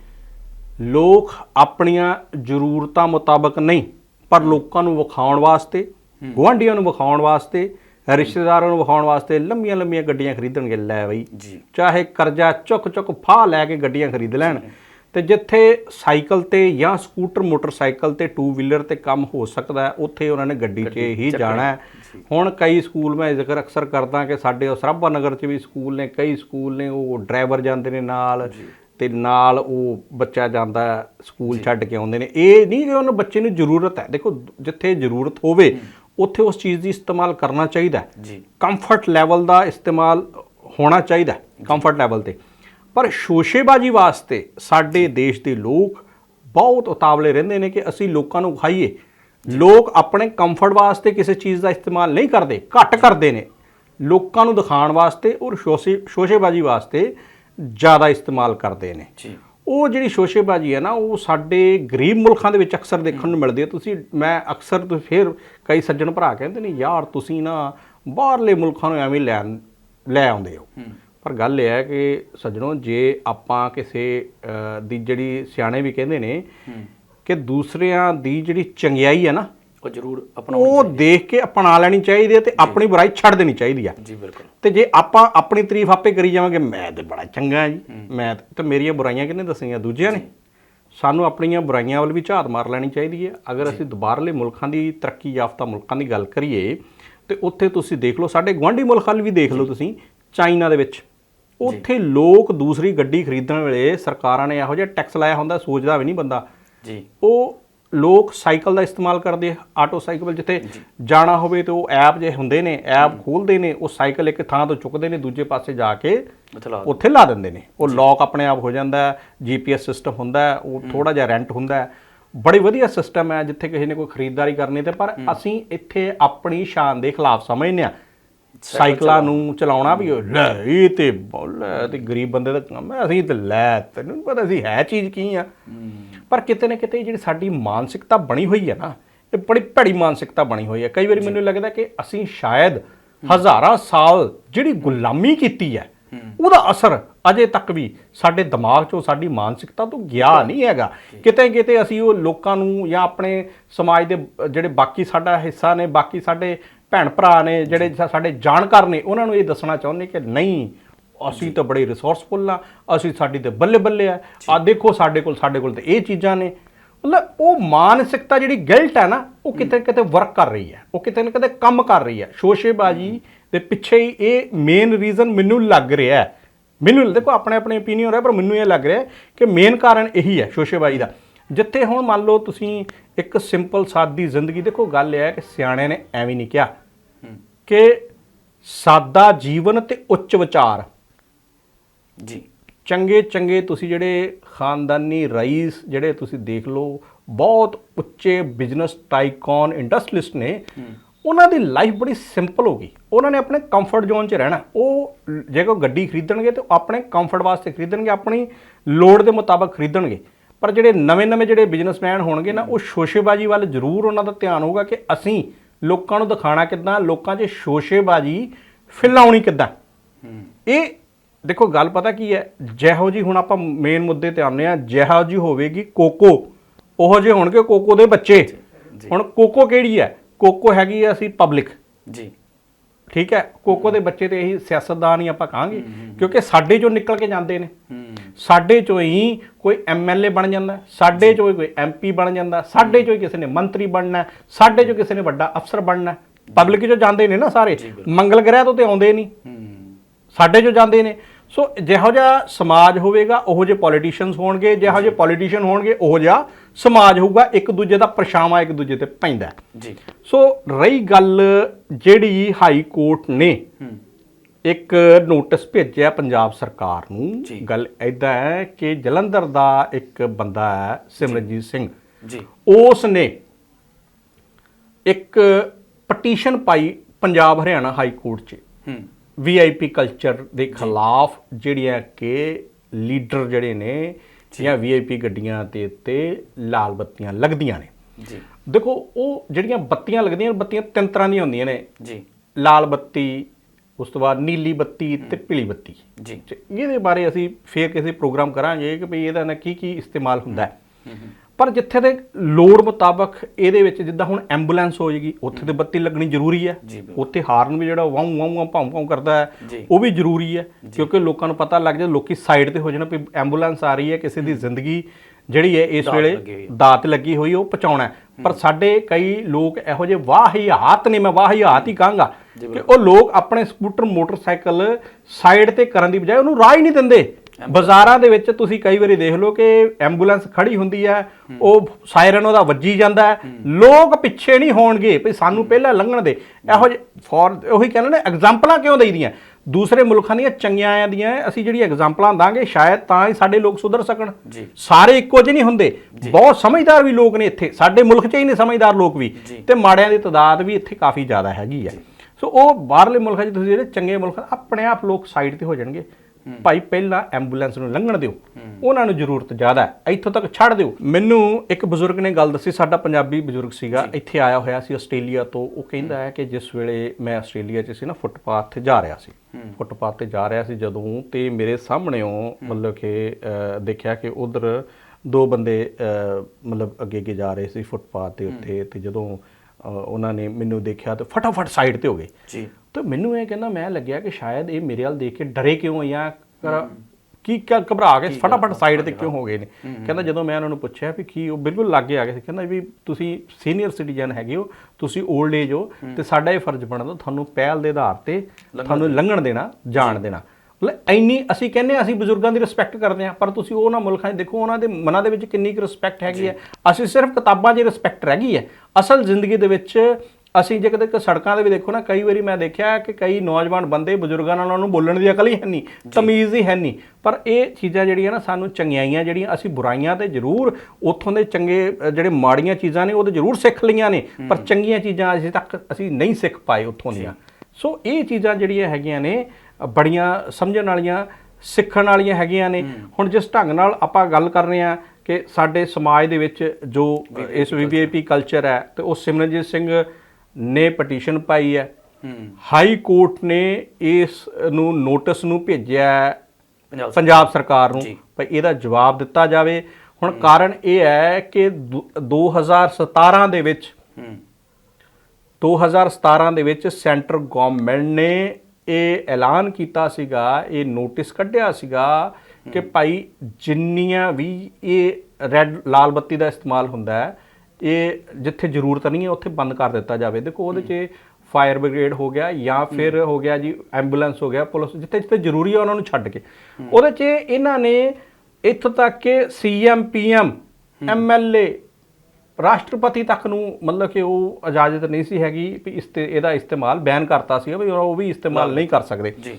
ਲੋਕ ਆਪਣੀਆਂ ਜ਼ਰੂਰਤਾਂ ਮੁਤਾਬਕ ਨਹੀਂ ਪਰ ਲੋਕਾਂ ਨੂੰ ਵਿਖਾਉਣ ਵਾਸਤੇ ਗੁਆਂਢੀਆਂ ਨੂੰ ਵਿਖਾਉਣ ਵਾਸਤੇ ਰਿਸ਼ਤੇਦਾਰਾਂ ਨੂੰ ਵਿਖਾਉਣ ਵਾਸਤੇ ਲੰਮੀਆਂ ਲੰਮੀਆਂ ਗੱਡੀਆਂ ਖਰੀਦਣਗੇ। ਲੈ ਬਈ ਚਾਹੇ ਕਰਜ਼ਾ ਚੁੱਕ ਚੁੱਕ ਫਾਹ ਲੈ ਕੇ ਗੱਡੀਆਂ ਖਰੀਦ ਲੈਣ ਤੇ ਜਿੱਥੇ ਸਾਈਕਲ ਤੇ ਜਾਂ ਸਕੂਟਰ ਮੋਟਰਸਾਈਕਲ ਤੇ ਟੂ ਵੀਲਰ ਤੇ ਕੰਮ ਹੋ ਸਕਦਾ ਉੱਥੇ ਉਹਨਾਂ ਨੇ ਗੱਡੀ 'ਚ ਹੀ ਜਾਣਾ ਹੁਣ ਕਈ ਸਕੂਲ ਮੈਂ ਜ਼ਿਕਰ ਅਕਸਰ ਕਰਦਾ ਕਿ ਸਾਡੇ ਸਰਾਭਾ ਨਗਰ 'ਚ ਵੀ ਸਕੂਲ ਨੇ ਕਈ ਸਕੂਲ ਨੇ ਉਹ ਡਰਾਈਵਰ ਜਾਂਦੇ ਨੇ ਨਾਲ ਤੇ ਨਾਲ ਉਹ ਬੱਚਾ ਜਾਂਦਾ ਸਕੂਲ ਛੱਡ ਕੇ ਆਉਂਦੇ ਨੇ। ਇਹ ਨਹੀਂ ਕਿ ਉਹਨੂੰ ਬੱਚੇ ਨੂੰ ਜ਼ਰੂਰਤ ਹੈ। ਦੇਖੋ ਜਿੱਥੇ ਜ਼ਰੂਰਤ ਹੋਵੇ ਉੱਥੇ ਉਸ ਚੀਜ਼ ਦੀ ਇਸਤੇਮਾਲ ਕਰਨਾ ਚਾਹੀਦਾ ਜੀ। ਕੰਫਰਟ ਲੈਵਲ ਦਾ ਇਸਤੇਮਾਲ ਹੋਣਾ ਚਾਹੀਦਾ ਕੰਫਰਟ ਲੈਵਲ ਤੇ। ਪਰ ਸ਼ੋਸ਼ੇਬਾਜੀ ਵਾਸਤੇ ਸਾਡੇ ਦੇਸ਼ ਦੇ ਲੋਕ ਬਹੁਤ ਉਤਾਵਲੇ ਰਹਿੰਦੇ ਨੇ ਕਿ ਅਸੀਂ ਲੋਕਾਂ ਨੂੰ ਖਾਈਏ। ਲੋਕ ਆਪਣੇ ਕੰਫਰਟ ਵਾਸਤੇ ਕਿਸੇ ਚੀਜ਼ ਦਾ ਇਸਤੇਮਾਲ ਨਹੀਂ ਕਰਦੇ ਘੱਟ ਕਰਦੇ ਨੇ। ਲੋਕਾਂ ਨੂੰ ਦਿਖਾਉਣ ਵਾਸਤੇ ਔਰ ਸ਼ੋਸ਼ੇ ਸ਼ੋਸ਼ੇਬਾਜੀ ਵਾਸਤੇ ਜ਼ਿਆਦਾ ਇਸਤੇਮਾਲ ਕਰਦੇ ਨੇ। ਜੀ। ਉਹ ਜਿਹੜੀ ਸ਼ੋਸ਼ੇਬਾਜ਼ੀ ਹੈ ਨਾ ਉਹ ਸਾਡੇ ਗਰੀਬ ਮੁਲਕਾਂ ਦੇ ਵਿੱਚ ਅਕਸਰ ਦੇਖਣ ਨੂੰ ਮਿਲਦੀ ਹੈ। ਤੁਸੀਂ ਮੈਂ ਅਕਸਰ ਤੋਂ ਫਿਰ ਕਈ ਸੱਜਣ ਭਰਾ ਕਹਿੰਦੇ ਨੇ ਯਾਰ ਤੁਸੀਂ ਨਾ ਬਾਹਰਲੇ ਮੁਲਕਾਂ ਨੂੰ ਐਵੇਂ ਲੈ ਲੈ ਆਉਂਦੇ ਹੋ। ਪਰ ਗੱਲ ਇਹ ਹੈ ਕਿ ਸੱਜਣੋ ਜੇ ਆਪਾਂ ਕਿਸੇ ਦੀ ਜਿਹੜੀ ਸਿਆਣੇ ਵੀ ਕਹਿੰਦੇ ਨੇ ਕਿ ਦੂਸਰਿਆਂ ਦੀ ਜਿਹੜੀ ਚੰਗਿਆਈ ਹੈ ਨਾ ਉਹ ਜ਼ਰੂਰ ਆਪਣਾ ਉਹ ਦੇਖ ਕੇ ਅਪਣਾ ਲੈਣੀ ਚਾਹੀਦੀ ਹੈ ਤੇ ਆਪਣੀ ਬੁਰਾਈ ਛੱਡ ਦੇਣੀ ਚਾਹੀਦੀ ਹੈ। ਜੀ ਬਿਲਕੁਲ। ਤੇ ਜੇ ਆਪਾਂ ਆਪਣੀ ਤਾਰੀਫ ਆਪੇ ਕਰੀ ਜਾਵਾਂਗੇ ਮੈਂ ਤੇ ਬੜਾ ਚੰਗਾ ਜੀ। ਮੈਂ ਤੇ- ਮੇਰੀਆਂ ਬੁਰਾਈਆਂ ਕਿਹਨੇ ਦੱਸੀਆਂ? ਦੂਜਿਆਂ ਨੇ। ਸਾਨੂੰ ਆਪਣੀਆਂ ਬੁਰਾਈਆਂ ਵੱਲ ਵੀ ਝਾਤ ਮਾਰ ਲੈਣੀ ਚਾਹੀਦੀ ਹੈ। ਅਗਰ ਅਸੀਂ ਦੁਬਾਰਲੇ ਮੁਲਕਾਂ ਦੀ ਤਰੱਕੀ ਯਾਫਤਾ ਮੁਲਕਾਂ ਦੀ ਗੱਲ ਕਰੀਏ ਤੇ ਉੱਥੇ ਤੁਸੀਂ ਦੇਖ ਲਓ ਸਾਡੇ ਗੁਆਂਢੀ ਮੁਲਕ ਵੱਲ ਵੀ ਦੇਖ ਲਓ ਤੁਸੀਂ ਚਾਈਨਾ ਦੇ ਵਿੱਚ। ਉੱਥੇ ਲੋਕ ਦੂਸਰੀ ਗੱਡੀ ਖਰੀਦਣ ਵੇਲੇ ਸਰਕਾਰਾਂ ਨੇ ਇਹੋ ਜਿਹਾ ਟੈਕਸ ਲਾਇਆ ਹੁੰਦਾ ਸੋਚਦਾ ਵੀ ਨਹੀਂ ਬੰਦਾ। ਜੀ। ਉਹ ਲੋਕ ਸਾਈਕਲ ਦਾ ਇਸਤੇਮਾਲ ਕਰਦੇ ਆ ਆਟੋ ਸਾਈਕਲ ਜਿੱਥੇ ਜਾਣਾ ਹੋਵੇ ਤੇ ਉਹ ਐਪ ਜੇ ਹੁੰਦੇ ਨੇ ਐਪ ਖੋਲਦੇ ਨੇ ਉਹ ਸਾਈਕਲ ਇੱਕ ਥਾਂ ਤੋਂ ਚੁੱਕਦੇ ਨੇ ਦੂਜੇ ਪਾਸੇ ਜਾ ਕੇ ਉੱਥੇ ਲਾ ਦਿੰਦੇ ਨੇ। ਉਹ ਲੌਕ ਆਪਣੇ ਆਪ ਹੋ ਜਾਂਦਾ ਜੀਪੀਐਸ ਸਿਸਟਮ ਹੁੰਦਾ ਉਹ ਥੋੜਾ ਜਿਹਾ ਰੈਂਟ ਹੁੰਦਾ। ਬੜੀ ਵਧੀਆ ਸਿਸਟਮ ਹੈ ਜਿੱਥੇ ਕਿਸੇ ਨੇ ਕੋਈ ਖਰੀਦਦਾਰੀ ਕਰਨੀ ਤੇ ਪਰ ਅਸੀਂ ਇੱਥੇ ਆਪਣੀ ਸ਼ਾਨ ਦੇ ਖਿਲਾਫ ਸਮਝਦੇ ਆ ਸਾਈਕਲਾਂ ਨੂੰ ਚਲਾਉਣਾ ਵੀ ਉਹ ਲੈ ਇਹ ਤੇ ਬ- ਲੈ ਤੇ ਗਰੀਬ ਬੰਦੇ ਦਾ ਕੰਮ ਹੈ ਅਸੀਂ ਤੇ ਲੈ ਤੈਨੂੰ ਪਤਾ ਸੀ ਹੈ ਚੀਜ਼ ਕੀ ਆ। ਪਰ ਕਿਤੇ ਨਾ ਕਿਤੇ ਜਿਹੜੀ ਸਾਡੀ ਮਾਨਸਿਕਤਾ ਬਣੀ ਹੋਈ ਹੈ ਨਾ ਇਹ ਬੜੀ ਭੈੜੀ ਮਾਨਸਿਕਤਾ ਬਣੀ ਹੋਈ ਹੈ ਕਈ ਵਾਰੀ ਮੈਨੂੰ ਲੱਗਦਾ ਕਿ ਅਸੀਂ ਸ਼ਾਇਦ ਹਜ਼ਾਰਾਂ ਸਾਲ ਜਿਹੜੀ ਗੁਲਾਮੀ ਕੀਤੀ ਹੈ ਉਹਦਾ ਅਸਰ ਅਜੇ ਤੱਕ ਵੀ ਸਾਡੇ ਦਿਮਾਗ 'ਚੋਂ ਸਾਡੀ ਮਾਨਸਿਕਤਾ ਤੋਂ ਗਿਆ ਨਹੀਂ ਹੈਗਾ। ਕਿਤੇ ਕਿਤੇ ਅਸੀਂ ਉਹ ਲੋਕਾਂ ਨੂੰ ਜਾਂ ਆਪਣੇ ਸਮਾਜ ਦੇ ਜਿਹੜੇ ਬਾਕੀ ਸਾਡਾ ਹਿੱਸਾ ਨੇ ਬਾਕੀ ਸਾਡੇ ਭੈਣ ਭਰਾ ਨੇ ਜਿਹੜੇ ਸਾਡੇ ਜਾਣਕਾਰ ਨੇ ਉਹਨਾਂ ਨੂੰ ਇਹ ਦੱਸਣਾ ਚਾਹੁੰਦੇ ਕਿ ਨਹੀਂ ਅਸੀਂ ਤਾਂ ਬੜੇ ਰਿਸੋਰਸਫੁਲ ਆ ਅਸੀਂ ਸਾਡੀ ਤੇ ਬੱਲੇ ਬੱਲੇ ਆ ਆ ਦੇਖੋ ਸਾਡੇ ਕੋਲ ਸਾਡੇ ਕੋਲ ਤੇ ਇਹ ਚੀਜ਼ਾਂ ਨੇ। ਮਤਲਬ ਉਹ ਮਾਨਸਿਕਤਾ ਜਿਹੜੀ ਗਿਲਟ ਹੈ ਨਾ ਉਹ ਕਿਤੇ ਕਿਤੇ ਵਰਕ ਕਰ ਰਹੀ ਹੈ। ਉਹ ਕਿਤੇ ਨਾ ਕਿਤੇ ਕੰਮ ਕਰ ਰਹੀ ਹੈ। ਸ਼ੋਸ਼ੇਬਾਜ਼ੀ ਦੇ ਪਿੱਛੇ ਹੀ ਇਹ ਮੇਨ ਰੀਜ਼ਨ ਮੈਨੂੰ ਲੱਗ ਰਿਹਾ ਹੈ। ਮੈਨੂੰ ਦੇਖੋ ਆਪਣੇ ਆਪਣੇ ਓਪੀਨੀਅਨ ਹੈ ਪਰ ਮੈਨੂੰ ਇਹ ਲੱਗ ਰਿਹਾ ਕਿ ਮੇਨ ਕਾਰਨ ਇਹੀ ਹੈ ਸ਼ੋਸ਼ੇਬਾਜ਼ੀ ਦਾ। ਜਿੱਥੇ ਹੁਣ ਮੰਨ ਲਓ ਤੁਸੀਂ ਇੱਕ ਸਿੰਪਲ ਸਾਦੀ ਜ਼ਿੰਦਗੀ ਦੇਖੋ ਗੱਲ ਇਹ ਹੈ ਕਿ ਸਿਆਣਿਆਂ ਨੇ ਐਵੇਂ ਨਹੀਂ ਕਿਹਾ ਕਿ ਸਾਦਾ ਜੀਵਨ ਤੇ ਉੱਚ ਵਿਚਾਰ। ਜੀ। ਚੰਗੇ ਚੰਗੇ ਤੁਸੀਂ ਜਿਹੜੇ ਖਾਨਦਾਨੀ ਰਈਸ ਜਿਹੜੇ ਤੁਸੀਂ ਦੇਖ ਲਓ ਬਹੁਤ ਉੱਚੇ ਬਿਜ਼ਨਸ ਟਾਈਕਨ ਇੰਡਸਟਰੀਲਿਸਟ ਨੇ ਉਹਨਾਂ ਦੀ ਲਾਈਫ ਬੜੀ ਸਿੰਪਲ ਹੋ ਗਈ। ਉਹਨਾਂ ਨੇ ਆਪਣੇ ਕੰਫਰਟ ਜ਼ੋਨ 'ਚ ਰਹਿਣਾ। ਉਹ ਜੇ ਕੋਈ ਗੱਡੀ ਖਰੀਦਣਗੇ ਤੇ ਆਪਣੇ ਕੰਫਰਟ ਵਾਸਤੇ ਖਰੀਦਣਗੇ ਆਪਣੀ ਲੋੜ ਦੇ ਮੁਤਾਬਕ ਖਰੀਦਣਗੇ। ਪਰ ਜਿਹੜੇ ਨਵੇਂ-ਨਵੇਂ ਜਿਹੜੇ ਬਿਜ਼ਨਸਮੈਨ ਹੋਣਗੇ ਨਾ ਉਹ ਸ਼ੋਸ਼ੇਬਾਜ਼ੀ ਵੱਲ ਜ਼ਰੂਰ ਉਹਨਾਂ ਦਾ ਧਿਆਨ ਹੋਊਗਾ ਕਿ ਅਸੀਂ ਲੋਕਾਂ ਨੂੰ ਦਿਖਾਣਾ ਕਿੱਦਾਂ ਲੋਕਾਂ 'ਚ ਸ਼ੋਸ਼ੇਬਾਜ਼ੀ ਫੈਲਾਉਣੀ ਕਿੱਦਾਂ। ਇਹ ਦੇਖੋ ਗੱਲ ਪਤਾ ਕੀ ਹੈ? ਜਿਹੋ ਜੀ ਹੁਣ ਆਪਾਂ ਮੇਨ ਮੁੱਦੇ ਤੇ ਆਉਂਦੇ ਆ ਜਿਹੋ ਜੀ ਹੋਵੇਗੀ ਕੋਕੋ। ਉਹੋ ਜਿਹੇ ਹੋਣਗੇ ਕੋਕੋ ਦੇ ਬੱਚੇ। ਹੁਣ ਕੋਕੋ ਕਿਹੜੀ ਹੈ? ਕੋਕੋ ਹੈਗੀ ਆ ਅਸੀਂ ਪਬਲਿਕ ਜੀ। ਠੀਕ ਹੈ? ਕੋਕੋ ਦੇ ਬੱਚੇ ਤੇ ਇਹੀ ਸਿਆਸਤਦਾਨ ਹੀ ਆਪਾਂ ਕਹਾਂਗੇ ਕਿਉਂਕਿ ਸਾਡੇ ਚੋਂ ਨਿਕਲ ਕੇ ਜਾਂਦੇ ਨੇ। ਸਾਡੇ ਚੋਂ ਹੀ ਕੋਈ ਐਮਐਲਏ ਬਣ ਜਾਂਦਾ ਸਾਡੇ ਚੋਂ ਹੀ ਕੋਈ ਐਮਪੀ ਬਣ ਜਾਂਦਾ ਸਾਡੇ ਚੋਂ ਹੀ ਕਿਸੇ ਨੇ ਮੰਤਰੀ ਬਣਨਾ ਸਾਡੇ ਚੋਂ ਕਿਸੇ ਨੇ ਵੱਡਾ ਅਫਸਰ ਬਣਨਾ ਪਬਲਿਕ ਚੋਂ ਜਾਂਦੇ ਨੇ ਨਾ ਸਾਰੇ ਮੰਗਲ ਗ੍ਰਹਿ ਤੋਂ ਤੇ ਆਉਂਦੇ ਨਹੀਂ। ਸਾਡੇ ਜੋ ਜਾਂਦੇ ਨੇ। ਸੋ ਜਿਹੋ ਜਿਹਾ ਸਮਾਜ ਹੋਵੇਗਾ ਉਹੋ ਜਿਹੇ ਪੋਲੀਟੀਸ਼ੀਅਨਸ ਹੋਣਗੇ ਜਿਹੋ ਜਿਹੇ ਪੋਲੀਟੀਸ਼ੀਅਨ ਹੋਣਗੇ ਉਹੋ ਜਿਹਾ ਸਮਾਜ ਹੋਊਗਾ ਇੱਕ ਦੂਜੇ ਦਾ ਪਰਛਾਵਾਂ ਇੱਕ ਦੂਜੇ ਤੇ ਪੈਂਦਾ। ਜੀ। ਸੋ ਰਹੀ ਗੱਲ ਜਿਹੜੀ ਹਾਈ ਕੋਰਟ ਨੇ ਇੱਕ ਨੋਟਿਸ ਭੇਜਿਆ ਪੰਜਾਬ ਸਰਕਾਰ ਨੂੰ। ਗੱਲ ਐਦਾਂ ਹੈ ਕਿ ਜਲੰਧਰ ਦਾ ਇੱਕ ਬੰਦਾ ਹੈ ਸਿਮਰਨਜੀਤ ਸਿੰਘ। ਜੀ। ਉਸ ਨੇ ਇੱਕ ਪਟੀਸ਼ਨ ਪਾਈ ਪੰਜਾਬ ਹਰਿਆਣਾ ਹਾਈ ਕੋਰਟ 'ਚ। ਹੂੰ। ਵੀਆਈਪੀ ਕਲਚਰ ਦੇ ਖਿਲਾਫ ਜਿਹੜੀਆਂ ਕਿ ਲੀਡਰ ਜਿਹੜੇ ਨੇ ਜਾਂ। ਵੀਆਈਪੀ ਗੱਡੀਆਂ ਦੇ ਉੱਤੇ ਲਾਲ ਬੱਤੀਆਂ ਲੱਗਦੀਆਂ ਨੇ। ਜੀ। ਦੇਖੋ ਉਹ ਜਿਹੜੀਆਂ ਬੱਤੀਆਂ ਲੱਗਦੀਆਂ ਬੱਤੀਆਂ ਤਿੰਨ ਤਰ੍ਹਾਂ ਦੀਆਂ ਹੁੰਦੀਆਂ ਨੇ। ਜੀ। ਲਾਲ ਬੱਤੀ ਉਸ ਤੋਂ ਬਾਅਦ ਨੀਲੀ ਬੱਤੀ ਤੇ ਪੀਲੀ ਬੱਤੀ। ਜੀ। ਤੇ ਇਹਦੇ ਬਾਰੇ ਅਸੀਂ ਫੇਰ ਕਿਸੇ ਪ੍ਰੋਗਰਾਮ ਕਰਾਂਗੇ ਕਿ ਭਈ ਇਹਦਾ ਨਾ ਕੀ ਕੀ ਇਸਤੇਮਾਲ ਹੁੰਦਾ ਹੈ। ਪਰ ਜਿੱਥੇ ਦੇ ਲੋੜ ਮੁਤਾਬਕ ਇਹਦੇ ਵਿੱਚ ਜਿੱਦਾਂ ਹੁਣ ਐਂਬੂਲੈਂਸ ਹੋ ਜਾਏਗੀ ਉੱਥੇ ਤੇ ਬੱਤੀ ਲੱਗਣੀ ਜ਼ਰੂਰੀ ਹੈ ਜੀ। ਉੱਥੇ ਹਾਰਨ ਵੀ ਜਿਹੜਾ ਵਾਉਂ ਵਾਉਂ ਭੌਂ ਭੌਂ ਕਰਦਾ ਜੀ। ਹੈ ਉਹ ਵੀ ਜ਼ਰੂਰੀ ਹੈ ਕਿਉਂਕਿ ਲੋਕਾਂ ਨੂੰ ਪਤਾ ਲੱਗ ਜਾਏ ਲੋਕੀ ਸਾਈਡ ਤੇ ਹੋ ਜਾਣ ਵੀ ਐਂਬੂਲੈਂਸ ਆ ਰਹੀ ਹੈ ਕਿਸੇ ਦੀ ਜ਼ਿੰਦਗੀ ਜਿਹੜੀ ਹੈ ਇਸ ਵੇਲੇ ਹੈ। ਦਾਤ ਲੱਗੀ ਹੋਈ ਉਹ ਪਹੁੰਚਾਉਣਾ ਹੈ। ਪਰ ਸਾਡੇ ਕਈ ਲੋਕ ਇਹੋ ਜਿਹੇ ਵਾਹਿਆਤ ਨੇ ਮੈਂ ਵਾਹਿਆਤ ਹੀ ਕਹਾਂਗਾ ਕਿ ਉਹ ਲੋਕ ਆਪਣੇ ਸਕੂਟਰ ਮੋਟਰਸਾਈਕਲ ਸਾਈਡ ਤੇ ਕਰਨ ਦੀ ਬਜਾਏ ਉਹਨੂੰ ਰਾਹ ਹੀ ਨਹੀਂ ਦਿੰਦੇ ਬਾਜ਼ਾਰਾਂ ਦੇ ਵਿੱਚ ਤੁਸੀਂ ਕਈ ਵਾਰੀ ਦੇਖ ਲਓ ਕਿ ਐਂਬੂਲੈਂਸ ਖੜੀ ਹੁੰਦੀ ਹੈ ਉਹ ਸਾਇਰਨ ਉਹਦਾ ਵੱਜੀ ਜਾਂਦਾ ਹੈ। ਲੋਕ ਪਿੱਛੇ ਨਹੀਂ ਹੋਣਗੇ ਵੀ ਸਾਨੂੰ ਪਹਿਲਾਂ ਲੰਘਣ ਦੇ। ਇਹੋ ਜਿਹੇ ਫੋਰ ਉਹੀ ਕਹਿੰਦੇ ਨੇ ਐਗਜ਼ਾਮਪਲਾਂ ਕਿਉਂ ਦੇਈਦੀਆਂ ਦੂਸਰੇ ਮੁਲਕਾਂ ਦੀਆਂ ਚੰਗੀਆਂ ਦੀਆਂ ਅਸੀਂ ਜਿਹੜੀ ਐਗਜ਼ਾਮਪਲਾਂ ਦਾਂਗੇ ਸ਼ਾਇਦ ਤਾਂ ਹੀ ਸਾਡੇ ਲੋਕ ਸੁਧਰ ਸਕਣ। ਸਾਰੇ ਇੱਕੋ ਜਿਹੇ ਨਹੀਂ ਹੁੰਦੇ। ਬਹੁਤ ਸਮਝਦਾਰ ਵੀ ਲੋਕ ਨੇ ਇੱਥੇ। ਸਾਡੇ ਮੁਲਕ 'ਚ ਹੀ ਨੇ ਸਮਝਦਾਰ ਲੋਕ ਵੀ। ਤੇ ਮਾੜਿਆਂ ਦੀ ਤਾਦਾਦ ਵੀ ਇੱਥੇ ਕਾਫੀ ਜ਼ਿਆਦਾ ਹੈਗੀ ਹੈ। ਸੋ ਉਹ ਬਾਹਰਲੇ ਮੁਲਕਾਂ 'ਚ ਤੁਸੀਂ ਜਿਹੜੇ ਚੰਗੇ ਮੁਲਕ ਆਪਣੇ ਆਪ ਲੋਕ ਸਾਈਡ ਤੇ ਹੋ ਜਾਣਗੇ। ਭਾਈ ਪਹਿਲਾਂ ਐਂਬੂਲੈਂਸ ਨੂੰ ਲੰਘਣ ਦਿਓ। ਉਹਨਾਂ ਨੂੰ ਜ਼ਰੂਰਤ ਜ਼ਿਆਦਾ ਹੈ। ਇੱਥੋਂ ਤੱਕ ਛੱਡ ਦਿਓ। ਮੈਨੂੰ ਇੱਕ ਬਜ਼ੁਰਗ ਨੇ ਗੱਲ ਦੱਸੀ ਸਾਡਾ ਪੰਜਾਬੀ ਬਜ਼ੁਰਗ ਸੀਗਾ ਇੱਥੇ ਆਇਆ ਹੋਇਆ ਸੀ ਆਸਟ੍ਰੇਲੀਆ ਤੋਂ। ਉਹ ਕਹਿੰਦਾ ਹੈ। ਕਿ ਜਿਸ ਵੇਲੇ ਮੈਂ ਆਸਟ੍ਰੇਲੀਆ 'ਚ ਸੀ ਨਾ ਫੁੱਟਪਾਥ ਤੇ ਜਾ ਰਿਹਾ ਸੀ। ਫੁੱਟਪਾਥ ਤੇ ਜਾ ਰਿਹਾ ਸੀ ਜਦੋਂ ਤੇ ਮੇਰੇ ਸਾਹਮਣੇੋਂ ਮਤਲਬ ਕਿ ਦੇਖਿਆ ਕਿ ਉਧਰ ਦੋ ਬੰਦੇ ਮਤਲਬ ਅੱਗੇ ਅੱਗੇ ਜਾ ਰਹੇ ਸੀ ਫੁੱਟਪਾਥ ਦੇ ਉੱਤੇ। ਤੇ ਜਦੋਂ ਉਹਨਾਂ ਨੇ ਮੈਨੂੰ ਦੇਖਿਆ ਤੇ ਫਟਾਫਟ ਸਾਈਡ ਤੇ ਹੋ ਗਏ। ਜੀ। ਤੇ ਮੈਨੂੰ ਇਹ ਕਹਿੰਦਾ ਮੈਂ ਲੱਗਿਆ ਕਿ ਸ਼ਾਇਦ ਇਹ ਮੇਰੇ ਵੱਲ ਦੇਖ ਕੇ ਡਰੇ ਕਿਉਂ ਜਾਂ ਕੀ ਘਬਰਾ ਕੇ ਫਟਾਫਟ ਸਾਈਡ ਤੇ ਕਿਉਂ ਹੋ ਗਏ ਨੇ? ਕਹਿੰਦਾ ਜਦੋਂ ਮੈਂ ਉਹਨਾਂ ਨੂੰ ਪੁੱਛਿਆ ਵੀ ਕੀ ਉਹ ਬਿਲਕੁਲ ਲਾਗੇ ਆ ਗਏ ਸੀ ਕਹਿੰਦਾ ਵੀ ਤੁਸੀਂ ਸੀਨੀਅਰ ਸਿਟੀਜ਼ਨ ਹੈਗੇ ਹੋ ਤੁਸੀਂ 올ਡ ਏਜ ਹੋ। ਤੇ ਸਾਡਾ ਇਹ ਫਰਜ਼ ਬਣਦਾ ਤੁਹਾਨੂੰ ਪਹਿਲ ਦੇ ਆਧਾਰ ਤੇ ਤੁਹਾਨੂੰ ਲੰਘਣ ਦੇਣਾ ਜਾਣ ਦੇਣਾ। ਇੰਨੀ ਅਸੀਂ ਕਹਿੰਦੇ ਹਾਂ ਅਸੀਂ ਬਜ਼ੁਰਗਾਂ ਦੀ ਰਿਸਪੈਕਟ ਕਰਦੇ ਹਾਂ ਪਰ ਤੁਸੀਂ ਉਹਨਾਂ ਮੁਲਕਾਂ 'ਚ ਦੇਖੋ ਉਹਨਾਂ ਦੇ ਮਨਾਂ ਦੇ ਵਿੱਚ ਕਿੰਨੀ ਕੁ ਰਿਸਪੈਕਟ ਹੈਗੀ ਹੈ। ਅਸੀਂ ਸਿਰਫ ਕਿਤਾਬਾਂ 'ਚ ਰਿਸਪੈਕਟ ਰਹਿ ਗਈ ਹੈ। ਅਸਲ ਜ਼ਿੰਦਗੀ ਦੇ ਵਿੱਚ ਅਸੀਂ ਜੇ ਕਿਤੇ ਸੜਕਾਂ ਦੇ ਵੀ ਦੇਖੋ ਨਾ ਕਈ ਵਾਰੀ ਮੈਂ ਦੇਖਿਆ ਕਿ ਕਈ ਨੌਜਵਾਨ ਬੰਦੇ ਬਜ਼ੁਰਗਾਂ ਨਾਲ ਉਹਨਾਂ ਨੂੰ ਬੋਲਣ ਦੀ ਅਕਲ ਹੀ ਹੈ ਨਹੀਂ ਤਮੀਜ਼ ਹੀ ਹੈ ਨਹੀਂ। ਪਰ ਇਹ ਚੀਜ਼ਾਂ ਜਿਹੜੀਆਂ ਨਾ ਸਾਨੂੰ ਚੰਗਿਆਈਆਂ ਜਿਹੜੀਆਂ ਅਸੀਂ ਬੁਰਾਈਆਂ ਤੇ ਜ਼ਰੂਰ ਉੱਥੋਂ ਦੇ ਚੰਗੇ ਜਿਹੜੇ ਮਾੜੀਆਂ ਚੀਜ਼ਾਂ ਨੇ ਉਹ ਤੇ ਜ਼ਰੂਰ ਸਿੱਖ ਲਈਆਂ ਨੇ। ਪਰ ਚੰਗੀਆਂ ਚੀਜ਼ਾਂ ਅਜੇ ਤੱਕ ਅਸੀਂ ਨਹੀਂ ਸਿੱਖ ਪਾਏ ਉੱਥੋਂ ਦੀਆਂ। ਸੋ ਇਹ ਚੀਜ਼ਾਂ ਜਿਹੜੀਆਂ ਹੈਗੀਆਂ ਨੇ ਬੜੀਆਂ ਸਮਝਣ ਵਾਲੀਆਂ ਸਿੱਖਣ ਵਾਲੀਆਂ ਹੈਗੀਆਂ ਨੇ। ਹੁਣ ਜਿਸ ਢੰਗ ਨਾਲ ਆਪਾਂ ਗੱਲ ਕਰ ਰਹੇ ਹਾਂ ਕਿ ਸਾਡੇ ਸਮਾਜ ਦੇ ਵਿੱਚ ਜੋ ਇਸ ਵੀਵੀਆਈਪੀ ਕਲਚਰ ਹੈ ਤੇ ਉਹ ਸਿਮਰਨਜੀਤ ਸਿੰਘ ਨੇ ਪਟੀਸ਼ਨ ਪਾਈ ਹੈ। ਹਾਈ ਕੋਰਟ ਨੇ ਇਸ ਨੂੰ ਨੋਟਿਸ ਨੂੰ ਭੇਜਿਆ ਪੰਜਾਬ ਸਰਕਾਰ ਨੂੰ। ਭਈ ਇਹਦਾ ਜਵਾਬ ਦਿੱਤਾ ਜਾਵੇ। ਹੁਣ ਕਾਰਨ ਇਹ ਹੈ ਕਿ ਦੋ- 2017 ਦੇ ਵਿੱਚ ਹੂੰ। 2017 ਦੇ ਵਿੱਚ ਸੈਂਟਰ ਗਵਰਨਮੈਂਟ ਨੇ ਇਹ ਐਲਾਨ ਕੀਤਾ ਸੀਗਾ ਇਹ ਨੋਟਿਸ ਕੱਢਿਆ ਸੀਗਾ ਕਿ ਭਾਈ ਜਿੰਨੀਆਂ ਵੀ ਇਹ ਰੈੱਡ ਲਾਲ ਬੱਤੀ ਦਾ ਇਸਤੇਮਾਲ ਹੁੰਦਾ ਹੈ ਇਹ ਜਿੱਥੇ ਜ਼ਰੂਰਤ ਨਹੀਂ ਹੈ ਉੱਥੇ ਬੰਦ ਕਰ ਦਿੱਤਾ ਜਾਵੇ। ਦੇਖੋ ਉਹਦੇ 'ਚ ਫਾਇਰ ਬ੍ਰਿਗੇਡ ਹੋ ਗਿਆ ਜਾਂ ਫਿਰ ਹੋ ਗਿਆ ਜੀ ਐਂਬੂਲੈਂਸ ਹੋ ਗਿਆ ਪੁਲਿਸ ਜਿੱਥੇ ਜਿੱਥੇ ਜ਼ਰੂਰੀ ਹੈ ਉਹਨਾਂ ਨੂੰ ਛੱਡ ਕੇ। ਉਹਦੇ 'ਚ ਇਹਨਾਂ ਨੇ ਇੱਥੋਂ ਤੱਕ ਕਿ ਸੀਐਮ ਪੀਐਮ ਐਮਐਲਏ ਰਾਸ਼ਟਰਪਤੀ ਤੱਕ ਨੂੰ ਮਤਲਬ ਕਿ ਉਹ ਇਜਾਜ਼ਤ ਨਹੀਂ ਸੀ ਹੈਗੀ ਵੀ ਇਸ ਤੇ ਇਹਦਾ ਇਸਤੇਮਾਲ ਬੈਨ ਕਰਤਾ ਸੀ ਵੀ ਉਹ ਵੀ ਇਸਤੇਮਾਲ ਨਹੀਂ ਕਰ ਸਕਦੇ। ਜੀ।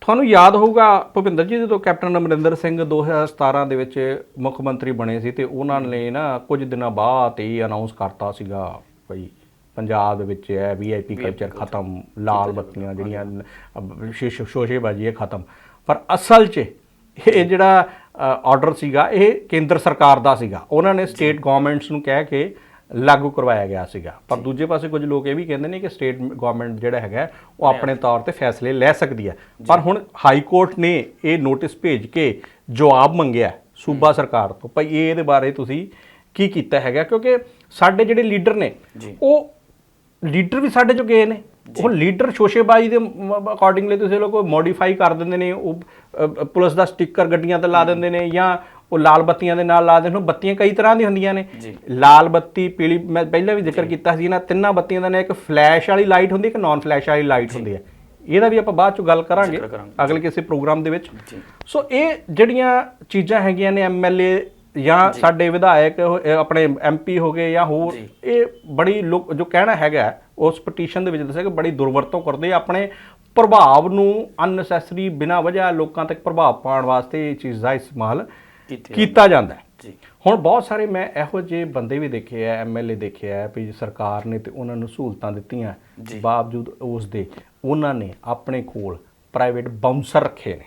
ਤੁਹਾਨੂੰ ਯਾਦ ਹੋਊਗਾ ਭੁਪਿੰਦਰ ਜੀ ਜਦੋਂ ਕੈਪਟਨ ਅਮਰਿੰਦਰ ਸਿੰਘ 2017 ਦੇ ਵਿੱਚ ਮੁੱਖ ਮੰਤਰੀ ਬਣੇ ਸੀ ਤੇ ਉਹਨਾਂ ਨੇ ਨਾ ਕੁਝ ਦਿਨਾਂ ਬਾਅਦ ਇਹ ਅਨਾਉਂਸ ਕਰਤਾ ਸੀਗਾ ਭਈ ਪੰਜਾਬ ਦੇ ਵਿੱਚ ਹੈ ਵੀਆਈਪੀ ਕਲਚਰ ਖਤਮ ਲਾਲ ਬੱਤੀਆਂ ਜਿਹੜੀਆਂ ਸ਼ੀਸ਼- ਸ਼ੋਸ਼ੇਬਾਜ਼ੀ ਇਹ ਖਤਮ। ਪਰ ਅਸਲ 'ਚ ਇਹ ਜਿਹੜਾ ਆਰਡਰ ਸੀਗਾ ਇਹ ਕੇਂਦਰ ਸਰਕਾਰ ਦਾ ਸੀਗਾ। ਉਹਨਾਂ ਨੇ ਸਟੇਟ ਗਵਰਨਮੈਂਟਸ ਨੂੰ ਕਹਿ ਕੇ ਲਾਗੂ ਕਰਵਾਇਆ ਗਿਆ ਸੀਗਾ। ਪਰ ਦੂਜੇ ਪਾਸੇ ਕੁਝ ਲੋਕ ਇਹ ਵੀ ਕਹਿੰਦੇ ਨੇ ਕਿ ਸਟੇਟ ਗਵਰਨਮੈਂਟ ਜਿਹੜਾ ਹੈਗਾ ਉਹ ਆਪਣੇ ਤੌਰ ਤੇ ਫੈਸਲੇ ਲੈ ਸਕਦੀ ਹੈ। ਪਰ ਹੁਣ ਹਾਈ ਕੋਰਟ ਨੇ ਇਹ ਨੋਟਿਸ ਭੇਜ ਕੇ ਜਵਾਬ ਮੰਗਿਆ ਸੂਬਾ ਸਰਕਾਰ ਤੋਂ। ਭਈ ਇਹ ਇਹਦੇ ਬਾਰੇ ਤੁਸੀਂ ਕੀ ਕੀਤਾ ਹੈਗਾ? ਕਿਉਂਕਿ ਸਾਡੇ ਜਿਹੜੇ ਲੀਡਰ ਨੇ। ਉਹ ਲੀਡਰ ਵੀ ਸਾਡੇ ਚੋਂ ਗਏ ਨੇ। ਉਹ ਲੀਡਰ ਸ਼ੋਸ਼ੇਬਾਜ਼ੀ ਦੇ ਅਕੋਰਡਿੰਗਲੀ ਤੁਸੀਂ ਲੋਕ ਮੋਡੀਫਾਈ ਕਰ ਦਿੰਦੇ ਨੇ ਉਹ ਪੁਲਿਸ ਦਾ ਸਟicker ਗੱਡੀਆਂ ਤੇ ਲਾ ਦਿੰਦੇ ਨੇ ਜਾਂ ਉਹ ਲਾਲ ਬੱਤੀਆਂ ਦੇ ਨਾਲ ਲਾ ਦਿੰਦੇ ਨੇ ਬੱਤੀਆਂ ਕਈ ਤਰ੍ਹਾਂ ਦੀਆਂ ਹੁੰਦੀਆਂ ਨੇ। ਲਾਲ ਬੱਤੀ ਪੀਲੀ ਮੈਂ ਪਹਿਲਾਂ ਵੀ ਜ਼ਿਕਰ ਕੀਤਾ ਸੀ ਨਾ ਤਿੰਨਾਂ ਬੱਤੀਆਂ ਦਾ ਨੇ ਇੱਕ ਫਲੈਸ਼ ਵਾਲੀ ਲਾਈਟ ਹੁੰਦੀ ਹੈ ਇੱਕ ਨਾਨ ਫਲੈਸ਼ ਵਾਲੀ ਲਾਈਟ ਹੁੰਦੀ ਹੈ। ਇਹਦਾ ਵੀ ਆਪਾਂ ਬਾਅਦ ਚ ਗੱਲ ਕਰਾਂਗੇ। ਅਗਲੇ ਕਿਸੇ ਪ੍ਰੋਗਰਾਮ ਦੇ ਵਿੱਚ। ਸੋ ਇਹ ਜਿਹੜੀਆਂ ਚੀਜ਼ਾਂ ਹੈਗੀਆਂ ਨੇ ਐਮਐਲਏ ਜਾਂ ਸਾਡੇ ਵਿਧਾਇਕ ਆਪਣੇ ਐਮਪੀ ਹੋ ਗਏ ਜਾਂ ਹੋਰ। ਇਹ ਬੜੀ ਜੋ ਕਹਿਣਾ ਹੈਗਾ ਉਸ ਪਟੀਸ਼ਨ ਦੇ ਵਿੱਚ ਦੱਸਿਆ ਕਿ ਬੜੀ ਦੁਰਵਰਤੋਂ ਕਰਦੇ ਆਪਣੇ ਪ੍ਰਭਾਵ ਨੂੰ ਅਨਨੈਸੈਸਰੀ ਬਿਨਾਂ ਵਜ੍ਹਾ ਲੋਕਾਂ ਤੱਕ ਪ੍ਰਭਾਵ ਪਾਉਣ ਵਾਸਤੇ ਇਹ ਚੀਜ਼ ਦਾ ਇਸਤੇਮਾਲ ਕੀਤੇ ਜਾਂਦਾ ਹੈ। ਜੀ। ਹੁਣ ਬਹੁਤ ਸਾਰੇ ਮੈਂ ਇਹੋ ਜਿਹੇ ਬੰਦੇ ਵੀ ਦੇਖੇ ਆ ਐਮਐਲਏ ਦੇਖੇ ਆ ਵੀ ਸਰਕਾਰ ਨੇ ਤੇ ਉਹਨਾਂ ਨੂੰ ਸਹੂਲਤਾਂ ਦਿੱਤੀਆਂ। ਬਾਵਜੂਦ ਉਸ ਦੇ ਉਹਨਾਂ ਨੇ ਆਪਣੇ ਕੋਲ ਪ੍ਰਾਈਵੇਟ ਬਾਉਂਸਰ ਰੱਖੇ ਨੇ।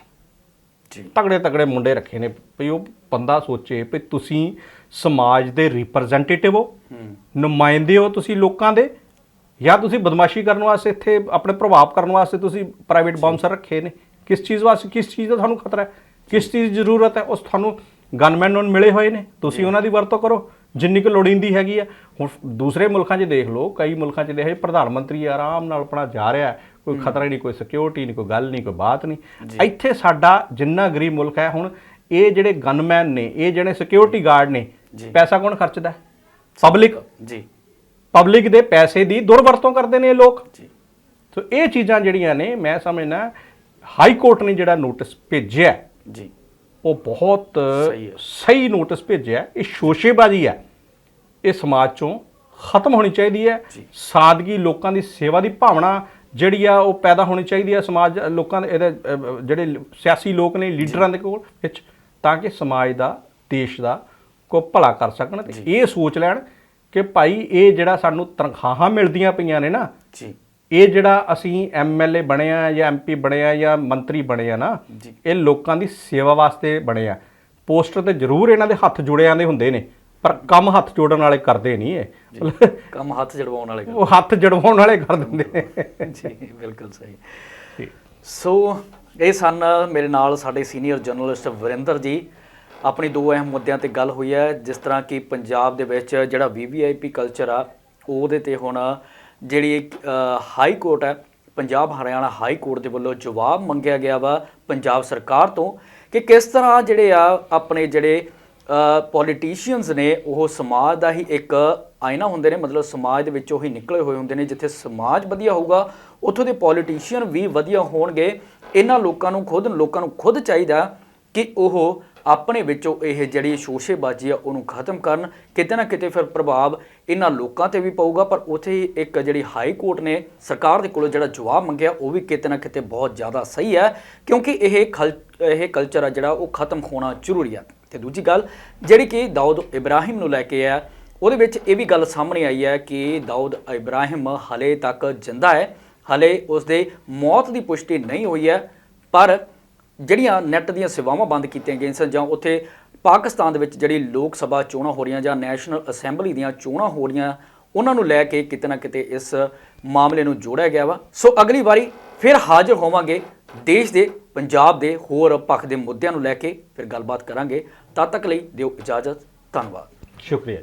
ਤਗੜੇ ਤਗੜੇ ਮੁੰਡੇ ਰੱਖੇ ਨੇ ਵੀ ਉਹ ਬੰਦਾ ਸੋਚੇ ਵੀ ਤੁਸੀਂ ਸਮਾਜ ਦੇ ਰਿਪਰੈਜ਼ੈਂਟੇਟਿਵ ਹੋ ਨੁਮਾਇੰਦੇ ਹੋ ਤੁਸੀਂ ਲੋਕਾਂ ਦੇ ਜਾਂ ਤੁਸੀਂ ਬਦਮਾਸ਼ੀ ਕਰਨ ਵਾਸਤੇ ਇੱਥੇ ਆਪਣੇ ਪ੍ਰਭਾਵ ਕਰਨ ਵਾਸਤੇ ਤੁਸੀਂ ਪ੍ਰਾਈਵੇਟ ਬਾਉਂਸਰ ਰੱਖੇ ਨੇ? ਕਿਸ ਚੀਜ਼ ਵਾਸਤੇ ਕਿਸ ਚੀਜ਼ ਦਾ ਤੁਹਾਨੂੰ ਖਤਰਾ ਹੈ? ਕਿਸ ਚੀਜ਼ ਦੀ ਜ਼ਰੂਰਤ ਹੈ? ਉਸ ਤੁਹਾਨੂੰ ਗਨਮੈਨ ਨੂੰ ਮਿਲੇ ਹੋਏ ਨੇ। ਤੁਸੀਂ ਉਹਨਾਂ ਦੀ ਵਰਤੋਂ ਕਰੋ ਜਿੰਨੀ ਕੁ ਲੋੜੀਂਦੀ ਹੈਗੀ ਆ ਹੁਣ ਦੂਸਰੇ ਮੁਲਕਾਂ 'ਚ ਦੇਖ ਲਓ ਕਈ ਮੁਲਕਾਂ 'ਚ ਦੇਖ ਪ੍ਰਧਾਨ ਮੰਤਰੀ ਆਰਾਮ ਨਾਲ ਆਪਣਾ ਜਾ ਰਿਹਾ ਹੈ, ਕੋਈ ਖਤਰਾ ਨਹੀਂ ਕੋਈ ਸਿਕਿਉਰਿਟੀ ਨਹੀਂ ਕੋਈ ਗੱਲ ਨਹੀਂ ਕੋਈ ਬਾਤ ਨਹੀਂ। ਇੱਥੇ ਸਾਡਾ ਜਿੰਨਾ ਗਰੀਬ ਮੁਲਕ ਹੈ ਹੁਣ ਇਹ ਜਿਹੜੇ ਗਨਮੈਨ ਨੇ ਇਹ ਜਿਹੜੇ ਸਿਕਿਉਰਿਟੀ ਗਾਰਡ ਨੇ। ਪੈਸਾ ਕੌਣ ਖਰਚਦਾ? ਪਬਲਿਕ ਜੀ। ਪਬਲਿਕ ਦੇ ਪੈਸੇ ਦੀ ਦੁਰਵਰਤੋਂ ਕਰਦੇ ਨੇ ਇਹ ਲੋਕ। ਜੀ। ਸੋ ਇਹ ਚੀਜ਼ਾਂ ਜਿਹੜੀਆਂ ਨੇ ਮੈਂ ਸਮਝਣਾ ਹਾਈ ਕੋਰਟ ਨੇ ਜਿਹੜਾ ਨੋਟਿਸ ਭੇਜਿਆ ਹੈ, ਜੀ। ਉਹ ਬਹੁਤ ਸਹੀ ਹੈ। ਨੋਟਿਸ ਭੇਜਿਆ। ਹੈ। ਇਹ ਸ਼ੋਸ਼ੇਬਾਜ਼ੀ ਹੈ। ਇਹ ਸਮਾਜ ਚੋਂ ਖਤਮ ਹੋਣੀ ਚਾਹੀਦੀ ਹੈ। ਸਾਦਗੀ ਲੋਕਾਂ ਦੀ ਸੇਵਾ ਦੀ ਭਾਵਨਾ ਜਿਹੜੀ ਆ ਉਹ ਪੈਦਾ ਹੋਣੀ ਚਾਹੀਦੀ ਹੈ ਸਮਾਜ ਲੋਕਾਂ ਦੇ ਇਹਦੇ ਜਿਹੜੇ ਸਿਆਸੀ ਲੋਕ ਨੇ ਲੀਡਰਾਂ ਦੇ ਕੋਲ ਵਿੱਚ ਤਾਂ ਕਿ ਸਮਾਜ ਦਾ ਦੇਸ਼ ਦਾ ਕੋ ਭਲਾ ਕਰ ਸਕਣ ਤੇ ਇਹ ਸੋਚ ਲੈਣ ਕਿ ਭਾਈ ਇਹ ਜਿਹੜਾ ਸਾਨੂੰ ਤਨਖਾਹਾਂ ਮਿਲਦੀਆਂ ਪਈਆਂ ਨੇ ਨਾ ਜੀ। ਇਹ ਜਿਹੜਾ ਅਸੀਂ ਐਮਐਲਏ ਬਣੇ ਆ ਜਾਂ ਐਮਪੀ ਬਣੇ ਆ ਜਾਂ ਮੰਤਰੀ ਬਣੇ ਆ ਨਾ। ਇਹ ਲੋਕਾਂ ਦੀ ਸੇਵਾ ਵਾਸਤੇ ਬਣੇ ਆ। ਪੋਸਟਰ ਤੇ ਜ਼ਰੂਰ ਇਹਨਾਂ ਦੇ ਹੱਥ ਜੁੜੇ ਆਂਦੇ ਹੁੰਦੇ ਨੇ। ਪਰ ਕੰਮ ਹੱਥ ਜੋੜਨ ਵਾਲੇ ਕਰਦੇ ਨਹੀਂ ਇਹ। ਕੰਮ ਹੱਥ ਜੜਵਾਉਣ ਵਾਲੇ ਉਹ ਹੱਥ ਜੜਵਾਉਣ ਵਾਲੇ ਕਰ ਦਿੰਦੇ ਨੇ। ਜੀ ਬਿਲਕੁਲ ਸਹੀ। ਸੋ ਇਹ ਸਨ ਮੇਰੇ ਨਾਲ ਸਾਡੇ ਸੀਨੀਅਰ ਜਰਨਲਿਸਟ ਵਰਿੰਦਰ ਜੀ। ਆਪਣੀ ਦੋ ਅਹਿਮ ਮੁੱਦਿਆਂ ਤੇ ਗੱਲ ਹੋਈ ਹੈ ਜਿਸ ਤਰ੍ਹਾਂ ਕਿ ਪੰਜਾਬ ਦੇ ਵਿੱਚ ਜਿਹੜਾ ਵੀਵੀਆਈਪੀ ਕਲਚਰ ਆ ਉਹਦੇ ਤੇ ਹੁਣ ਜਿਹੜੀ ਹਾਈ ਕੋਰਟ ਹੈ ਪੰਜਾਬ ਹਰਿਆਣਾ ਹਾਈ ਕੋਰਟ ਦੇ ਵੱਲੋਂ ਜਵਾਬ ਮੰਗਿਆ ਗਿਆ ਵਾ ਪੰਜਾਬ ਸਰਕਾਰ ਤੋਂ ਕਿ ਕਿਸ ਤਰ੍ਹਾਂ ਜਿਹੜੇ ਆ ਆਪਣੇ ਜਿਹੜੇ ਪੋਲੀਟੀਸ਼ੀਅਨਸ ਨੇ ਉਹ ਸਮਾਜ ਦਾ ਹੀ ਇੱਕ ਆਇਨਾ ਹੁੰਦੇ ਨੇ, ਮਤਲਬ ਸਮਾਜ ਦੇ ਵਿੱਚੋਂ ਹੀ ਨਿਕਲੇ ਹੋਏ ਹੁੰਦੇ ਨੇ, ਜਿੱਥੇ ਸਮਾਜ ਵਧੀਆ ਹੋਊਗਾ, ਉੱਥੋਂ ਦੇ ਪੋਲੀਟੀਸ਼ੀਅਨ ਵੀ ਵਧੀਆ ਹੋਣਗੇ। ਇਹਨਾਂ ਲੋਕਾਂ ਨੂੰ ਖੁਦ, ਲੋਕਾਂ ਨੂੰ ਖੁਦ ਚਾਹੀਦਾ ਕਿ ਉਹ ਆਪਣੇ ਵਿੱਚੋਂ ਇਹ ਜਿਹੜੀ ਸ਼ੋਸ਼ੇਬਾਜ਼ੀ ਆ, ਉਹਨੂੰ ਖਤਮ ਕਰਨ। ਕਿਤੇ ਨਾ ਕਿਤੇ ਫਿਰ ਪ੍ਰਭਾਵ ਇਹਨਾਂ ਲੋਕਾਂ ਤੇ ਵੀ ਪਊਗਾ, ਪਰ ਉਥੇ ਹੀ ਇੱਕ ਜਿਹੜੀ ਹਾਈ ਕੋਰਟ ਨੇ, ਸਰਕਾਰ ਦੇ ਕੋਲੋਂ ਜਿਹੜਾ ਜਵਾਬ ਮੰਗਿਆ, ਉਹ ਵੀ ਕਿਤੇ ਨਾ ਕਿਤੇ ਬਹੁਤ ਜ਼ਿਆਦਾ ਸਹੀ ਹੈ, ਕਿਉਂਕਿ ਇਹ ਖਲ, ਇਹ ਕਲਚਰ ਆ ਜਿਹੜਾ, ਉਹ ਖਤਮ ਹੋਣਾ ਜ਼ਰੂਰੀ ਹੈ ਤੇ ਦੂਜੀ ਗੱਲ, ਜਿਹੜੀ ਕਿ ਦਾਊਦ ਇਬਰਾਹਿਮ ਨੂੰ ਲੈ ਕੇ ਆ ਉਹਦੇ ਵਿੱਚ ਇਹ ਵੀ ਗੱਲ ਸਾਹਮਣੇ ਆਈ ਹੈ ਕਿ ਦਾਊਦ ਇਬਰਾਹਿਮ ਹਲੇ ਤੱਕ ਜਿੰਦਾ ਹੈ, ਹਲੇ ਉਸਦੇ ਮੌਤ ਦੀ ਪੁਸ਼ਟੀ ਨਹੀਂ ਹੋਈ ਹੈ, ਪਰ ਜਿਹੜੀਆਂ ਨੈੱਟ ਦੀਆਂ ਸੇਵਾਵਾਂ ਬੰਦ ਕੀਤੀਆਂ ਗਈਆਂ ਸਨ, ਜਾਂ ਉੱਥੇ ਪਾਕਿਸਤਾਨ ਦੇ ਵਿੱਚ ਜਿਹੜੀ ਲੋਕ ਸਭਾ ਚੋਣਾਂ ਹੋ ਰਹੀਆਂ, ਜਾਂ ਨੈਸ਼ਨਲ ਅਸੈਂਬਲੀ ਦੀਆਂ ਚੋਣਾਂ ਹੋ ਰਹੀਆਂ, ਉਹਨਾਂ ਨੂੰ ਲੈ ਕੇ ਕਿਤੇ ਨਾ ਕਿਤੇ ਇਸ ਮਾਮਲੇ ਨੂੰ ਜੋੜਿਆ ਗਿਆ ਵਾ। ਸੋ ਅਗਲੀ ਵਾਰੀ ਫਿਰ ਹਾਜ਼ਰ ਹੋਵਾਂਗੇ ਦੇਸ਼ ਦੇ, ਪੰਜਾਬ ਦੇ, ਹੋਰ ਪੱਖ ਦੇ ਮੁੱਦਿਆਂ ਨੂੰ ਲੈ ਕੇ ਫਿਰ ਗੱਲਬਾਤ ਕਰਾਂਗੇ। ਤਦ ਤੱਕ ਲਈ ਦਿਓ ਇਜਾਜ਼ਤ, ਧੰਨਵਾਦ। ਸ਼ੁਕਰੀਆ।